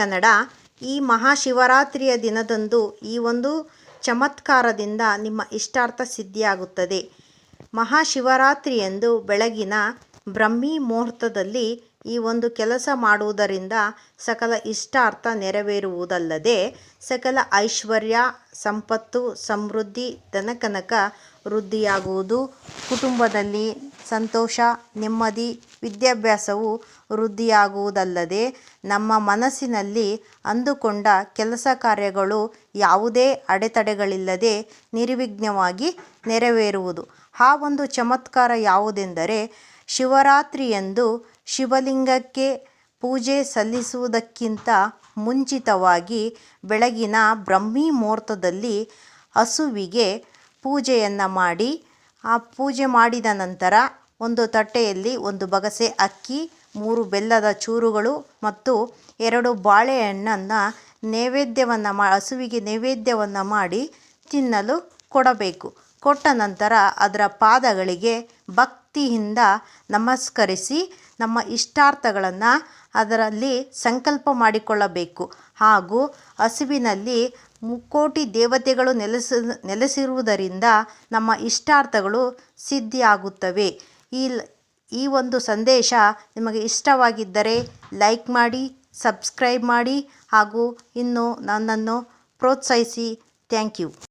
ಕನ್ನಡ ಈ ಮಹಾಶಿವರಾತ್ರಿಯ ದಿನದಂದು ಈ ಒಂದು ಚಮತ್ಕಾರದಿಂದ ನಿಮ್ಮ ಇಷ್ಟಾರ್ಥ ಸಿದ್ಧಿಯಾಗುತ್ತದೆ. ಮಹಾಶಿವರಾತ್ರಿಯಂದು ಬೆಳಗಿನ ಬ್ರಹ್ಮಿ ಮುಹೂರ್ತದಲ್ಲಿ ಈ ಒಂದು ಕೆಲಸ ಮಾಡುವುದರಿಂದ ಸಕಲ ಇಷ್ಟಾರ್ಥ ನೆರವೇರುವುದಲ್ಲದೆ ಸಕಲ ಐಶ್ವರ್ಯ, ಸಂಪತ್ತು, ಸಮೃದ್ಧಿ, ಧನಕನಕ ವೃದ್ಧಿಯಾಗುವುದು. ಕುಟುಂಬದಲ್ಲಿ ಸಂತೋಷ, ನೆಮ್ಮದಿ, ವಿದ್ಯಾಭ್ಯಾಸವು ವೃದ್ಧಿಯಾಗುವುದಲ್ಲದೆ ನಮ್ಮ ಮನಸ್ಸಿನಲ್ಲಿ ಅಂದುಕೊಂಡ ಕೆಲಸ ಕಾರ್ಯಗಳು ಯಾವುದೇ ಅಡೆತಡೆಗಳಿಲ್ಲದೆ ನಿರ್ವಿಘ್ನವಾಗಿ ನೆರವೇರುವುದು. ಆ ಒಂದು ಚಮತ್ಕಾರ ಯಾವುದೆಂದರೆ ಶಿವರಾತ್ರಿಯಂದು ಶಿವಲಿಂಗಕ್ಕೆ ಪೂಜೆ ಸಲ್ಲಿಸುವುದಕ್ಕಿಂತ ಮುಂಚಿತವಾಗಿ ಬೆಳಗಿನ ಬ್ರಹ್ಮಿ ಮುಹೂರ್ತದಲ್ಲಿ ಹಸುವಿಗೆ ಪೂಜೆಯನ್ನು ಮಾಡಿ ಆ ಪೂಜೆ ಮಾಡಿದ ನಂತರ ಒಂದು ತಟ್ಟೆಯಲ್ಲಿ ಒಂದು ಬಗಸೆ ಅಕ್ಕಿ, ಮೂರು ಬೆಲ್ಲದ ಚೂರುಗಳು ಮತ್ತು ಎರಡು ಬಾಳೆಹಣ್ಣನ್ನು ನೈವೇದ್ಯವನ್ನು ಮಾ, ಹಸುವಿಗೆ ನೈವೇದ್ಯವನ್ನು ಮಾಡಿ ತಿನ್ನಲು ಕೊಡಬೇಕು. ಕೊಟ್ಟ ನಂತರ ಅದರ ಪಾದಗಳಿಗೆ ಭಕ್ತಿಯಿಂದ ನಮಸ್ಕರಿಸಿ ನಮ್ಮ ಇಷ್ಟಾರ್ಥಗಳನ್ನು ಅದರಲ್ಲಿ ಸಂಕಲ್ಪ ಮಾಡಿಕೊಳ್ಳಬೇಕು. ಹಾಗೂ ಹಸುವಿನಲ್ಲಿ ಮುಕ್ಕೋಟಿ ದೇವತೆಗಳು ನೆಲೆಸ, ನೆಲೆಸಿರುವುದರಿಂದ ನಮ್ಮ ಇಷ್ಟಾರ್ಥಗಳು ಸಿದ್ಧಿಯಾಗುತ್ತವೆ. ಈ ಈ ಒಂದು ಸಂದೇಶ ನಿಮಗೆ ಇಷ್ಟವಾಗಿದ್ದರೆ ಲೈಕ್ ಮಾಡಿ, ಸಬ್ಸ್ಕ್ರೈಬ್ ಮಾಡಿ ಹಾಗೂ ಇನ್ನು ನನ್ನನ್ನು ಪ್ರೋತ್ಸಾಹಿಸಿ. Thank you.